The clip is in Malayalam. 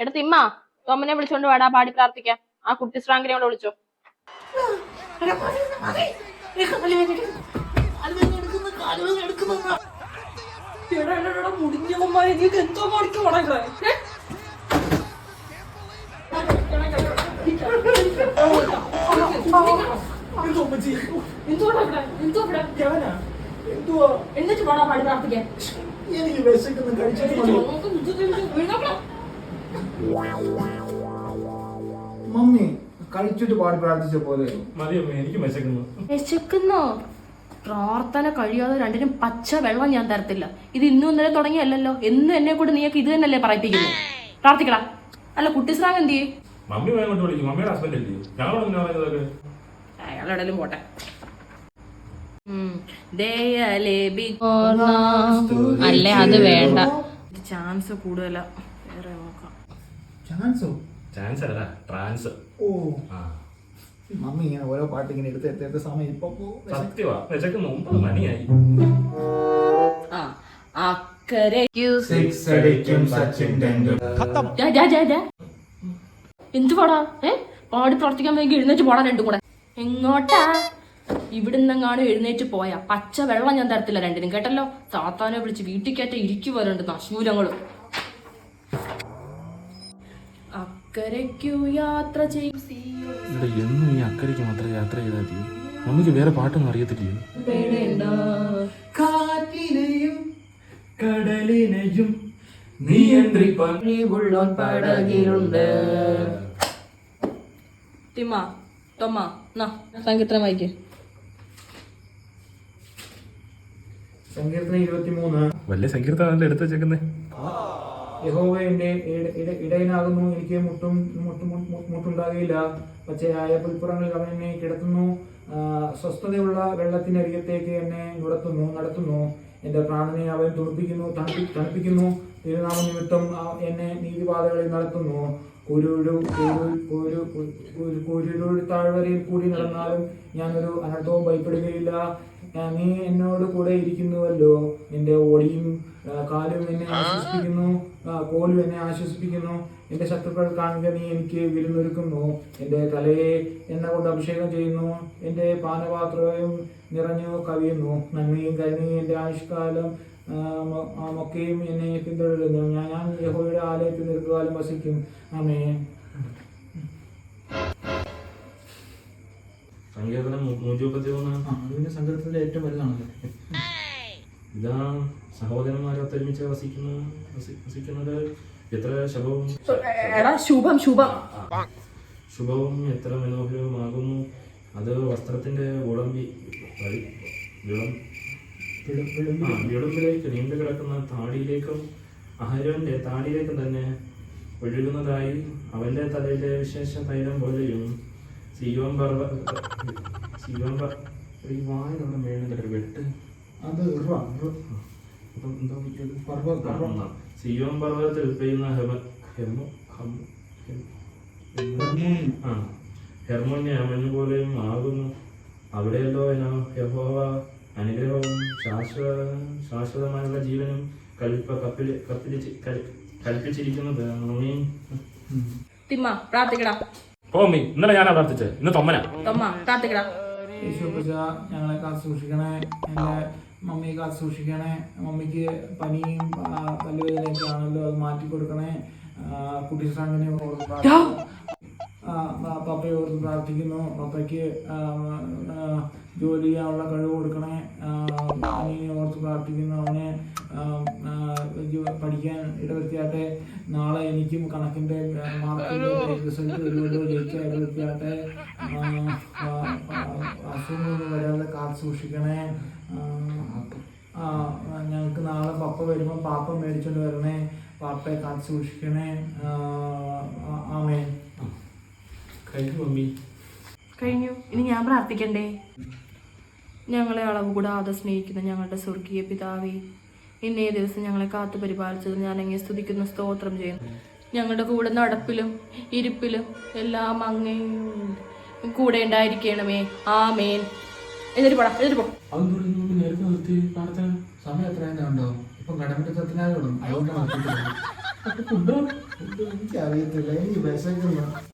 എടാ തിമ്മ തോമനെ വിളിച്ചോണ്ട് വേടാ പാടി പ്രാർത്ഥിക്കാം ആ കുട്ടി ശ്രാങ്കിനെ കൂടെ വിളിച്ചോ മുടിഞ്ഞവന്മാരെ എന്തോ മണിക്ക് എന്നിട്ട് വേണം പാടി പ്രാർത്ഥിക്കാൻ എനിക്ക് വിശക്കുന്നു കഴിച്ചു മതി. മമ്മി കഴിച്ചിട്ട് പാടി പ്രാർത്ഥിച്ച പോലെ. എനിക്ക് വിശക്കുന്നു. പ്രാർത്ഥന കഴിയാതെ രണ്ടിനും പച്ച വെള്ളം ഞാൻ തരത്തില്ല. ഇത് ഇന്നും ഇന്നലെ തുടങ്ങിയല്ലോ എന്നും എന്നെ കൂടെ നീയൊക്കെ ഇത് തന്നെയല്ലേ പറയിപ്പിക്കുന്നത് പ്രാർത്ഥിക്കടാ. അല്ല കുട്ടി സ്രാങ് എന്ത് ചെയ്യും? മമ്മി കൊണ്ട് വിളിക്കും. മമ്മിയുടെ ഹസ്ബൻഡ് അല്ലേ? ഞങ്ങളോട് അയാളെവിടെയും പോട്ടെ. അല്ലേ അത് വേണ്ട. ചാൻസ് കൂടുതലാ. വേറെ നോക്കാം. ചാൻസോ ചാൻസ് അല്ല ട്രാൻസ് ഓ. ആ. മമ്മി ഇങ്ങനെ ഓരോ പാട്ട് ഇങ്ങനെ എടുത്ത് എടുത്ത് എടുത്ത് സമയം ഇപ്പൊ പോ. സത്യവാ. വിശക്കുന്നു ഒമ്പത് മണിയായി. ആ അക്കരെ Six അടിക്കും സച്ചിൻ ടെണ്ടുൽക്കർ. ഡാ, ഡാ, ഡാ, ഡാ. എന്ത് പാടാ ഏ? പാടി പ്രവർത്തിക്കാൻ വേണ്ടി എഴുന്നേറ്റ് പോടാ രണ്ടും കൂടെ. എങ്ങോട്ടാ? ഇവിടുന്നെങ്ങാനും എഴുന്നേറ്റ് പോയാ. പച്ച വെള്ളം ഞാൻ തരത്തില്ല രണ്ടിനും. കേട്ടല്ലോ? താത്താനെ വിളിച്ച് വീട്ടിൽ കയറ്റ ഇരിക്കുവരുണ്ട് നശൂലങ്ങൾ അക്കരയ്ക്കു യാത്ര ചെയ്യും. ഇവിടെ എന്നും ഈ അക്കരയ്ക്ക് മാത്രം യാത്ര ചെയ്താൽ മതി. മമ്മിക്ക് വേറെ പാട്ടൊന്നും അറിയത്തില്ലയോ? പേടേണ്ട. കാറ്റിനെയും കടലിനെയും നിയന്ത്രിപ്പാൻ കഴിവുള്ളോൻ പടകിലുണ്ട്. തിമ്മ തൊമ്മ നാ സങ്കീർത്തനം വായിക്കേ. സങ്കീർത്തനം ഇരുപത്തിമൂന്ന്. വലിയ സങ്കീർത്തനം എടുത്തു വെച്ചേക്കുന്നേ. യഹോവ എന്റെ ഇട- ഇട- ഇടയനാകുന്നു. എനിക്ക് മുട്ടും മുട്ടും മു- ആയ പുൽപ്പുറങ്ങളിൽ അവൻ എന്നെ കിടത്തുന്നു. സ്വസ്ഥതയുള്ള വെള്ളത്തിനരികത്തേക്ക് എന്നെ നടത്തുന്നു നടത്തുന്നു. എന്റെ പ്രാണനെ അവൻ തുണിപ്പിക്കുന്നു തണുപ്പി തണുപ്പിക്കുന്നു. തിരുനാമ നിമിത്തം എന്നെ നീതിപാതകളിൽ നടത്തുന്നു. ഒരു ഒരു കുരുരുൾ താഴ്വരയിൽ കൂടി നടന്നാലും ഞാനൊരു അനർത്ഥവും ഭയപ്പെടുകയില്ല. നീ എന്നോട് കൂടെ ഇരിക്കുന്നുവല്ലോ. നിന്റെ ഓടിയും കാലും എന്നെ ആശ്വസിപ്പിക്കുന്നു. കോലും എന്നെ ആശ്വസിപ്പിക്കുന്നു. എന്റെ ശത്രുക്കൾ കാണുക നീ എനിക്ക് വിരുന്നൊരുക്കുന്നു. എന്റെ തലയെ എണ്ണ കൊണ്ട് അഭിഷേകം ചെയ്യുന്നു. എന്റെ പാനപാത്രവും നിറഞ്ഞു കവിയുന്നു. നന്മയും കരുണയും എന്റെ ആയുഷ്കാലം മൊക്കെയും എന്നെ പിന്തുടരുന്നു. ഞാൻ ഞാൻ യഹോയുടെ ആലയത്തിൽ ദീർഘകാലം വസിക്കും. അമേ സങ്കീർത്തനം നൂറ്റി മുപ്പത്തി മൂന്ന് സങ്കീർത്തനത്തിലെ ഏറ്റവും വലുതാണല്ലേ ഇതാ സഹോദരന്മാരെ ഒത്തൊരുമിച്ച് വസിക്കുന്നു വസി- വസിക്കുന്നത്. എത്ര ശുഭവും ശുഭം ശുഭം. ശുഭവും എത്ര മനോഹരവുമാകുന്നു. അത് വസ്ത്രത്തിന്റെ വിളം വിള- വിളമ്പി. ആ, വിളമ്പിലേക്ക് നീണ്ടു കിടക്കുന്ന താടിയിലേക്കും അഹരോന്റെ താടിയിലേക്കും തന്നെ ഒഴുകുന്നതായി അവന്റെ തലയിലെ വിശേഷ തൈലം പോലെയും സിയോൻ പർവ ഈ വായിലുള്ള മേളിൽ വെട്ട്. അത്. സിയോൻ പർവതത്തിൽ പെയ്യുന്ന ഹെർമോണിയ ഹെർമോന്യ പോലെയും ആകുന്നു. അവിടെയല്ലോ യഹോവ അനുഗ്രഹവും ശാശ്വത ശാശ്വതമായുള്ള ജീവനും കൽപ്പ കപ്പിൽ കപ്പിലിച്ച് കൽ- കൽപ്പിച്ചിരിക്കുന്നത് തിമ്മ പ്രാർത്ഥിക്കടാ. കോമി ഇന്നലെ ഞാനാ പ്രാർത്ഥിച്ചത് ഇന്ന് തൊമ്മനാ. തൊമ്മ പ്രാർത്ഥിക്കടാ. യേശുപ്പച്ച ഞങ്ങളെ കാത്ത് സൂക്ഷിക്കണേ എന്റെ മമ്മിയെ കാത്ത് സൂക്ഷിക്കണേ മമ്മിക്ക് പനിയും പല്ലുവേദനയൊക്കെ ആണല്ലോ അത് മാറ്റി കൊടുക്കണേ കുട്ടി സാങ്ങിനെ ഓർത്ത് പ്രാർത്ഥി- ആ, പ- പപ്പയെ ഓർത്ത് പ്രാർത്ഥിക്കുന്നു. പപ്പയ്ക്ക് ജോലി ചെയ്യാനുള്ള കഴിവ് കൊടുക്കണേ. അനിയനെ ഓർത്ത് പ്രാർത്ഥിക്കുന്നു. അവനെ പഠിക്കാൻ ഇടവരുത്തിയാട്ടെ. നാളെ എനിക്കും കണക്കിന്റെ മാർക്കിന്റെ റിസൾട്ട് വരുമല്ലോ ജയിക്കാൻ ഇടവരുത്തിയാട്ടെ. അസുഖങ്ങളൊന്നും വരാതെ കാത്തു സൂക്ഷിക്കണേ. ഞങ്ങൾക്ക് നാളെ പപ്പ വരുമ്പോൾ പാപ്പ മേടിച്ചോണ്ട് വരണേ. പാപ്പയെ കാത്തു സൂക്ഷിക്കണേ. ആ, ആ, ആമേൻ. കഴിഞ്ഞു മമ്മി. കഴിഞ്ഞു. ഇനി ഞാൻ പ്രാർത്ഥിക്കണ്ടേ? ഞങ്ങളെ അളവ് കൂടാതെ സ്നേഹിക്കുന്ന ഞങ്ങളുടെ സ്വർഗീയ പിതാവേ ഇന്നേ ദിവസം ഞങ്ങളെ കാത്തു പരിപാലിച്ചത് ഞാൻ അങ്ങേ സ്തുതിക്കുന്ന സ്തോത്രം ചെയ്യുന്നു. ഞങ്ങളുടെ കൂടെ നടപ്പിലും ഇരിപ്പിലും എല്ലാം അങ്ങയും കൂടെ ഉണ്ടായിരിക്കണമേ. ആമേൻ. എന്നിട്ട് പോടാ എന്നിട്ട് പോ. അതെന്താ മമ്മി നേരത്തെ നിർത്തി. പ്രാർത്ഥന സമയം എത്രയും ഉണ്ടാവും ഇപ്പം കടമറ്റത്തിനായി തുടങ്ങും അതുകൊണ്ടാണ് ഫുഡ് എനിക്കറിയത്തില്ല. എനിക്ക് വിശക്കുന്നു.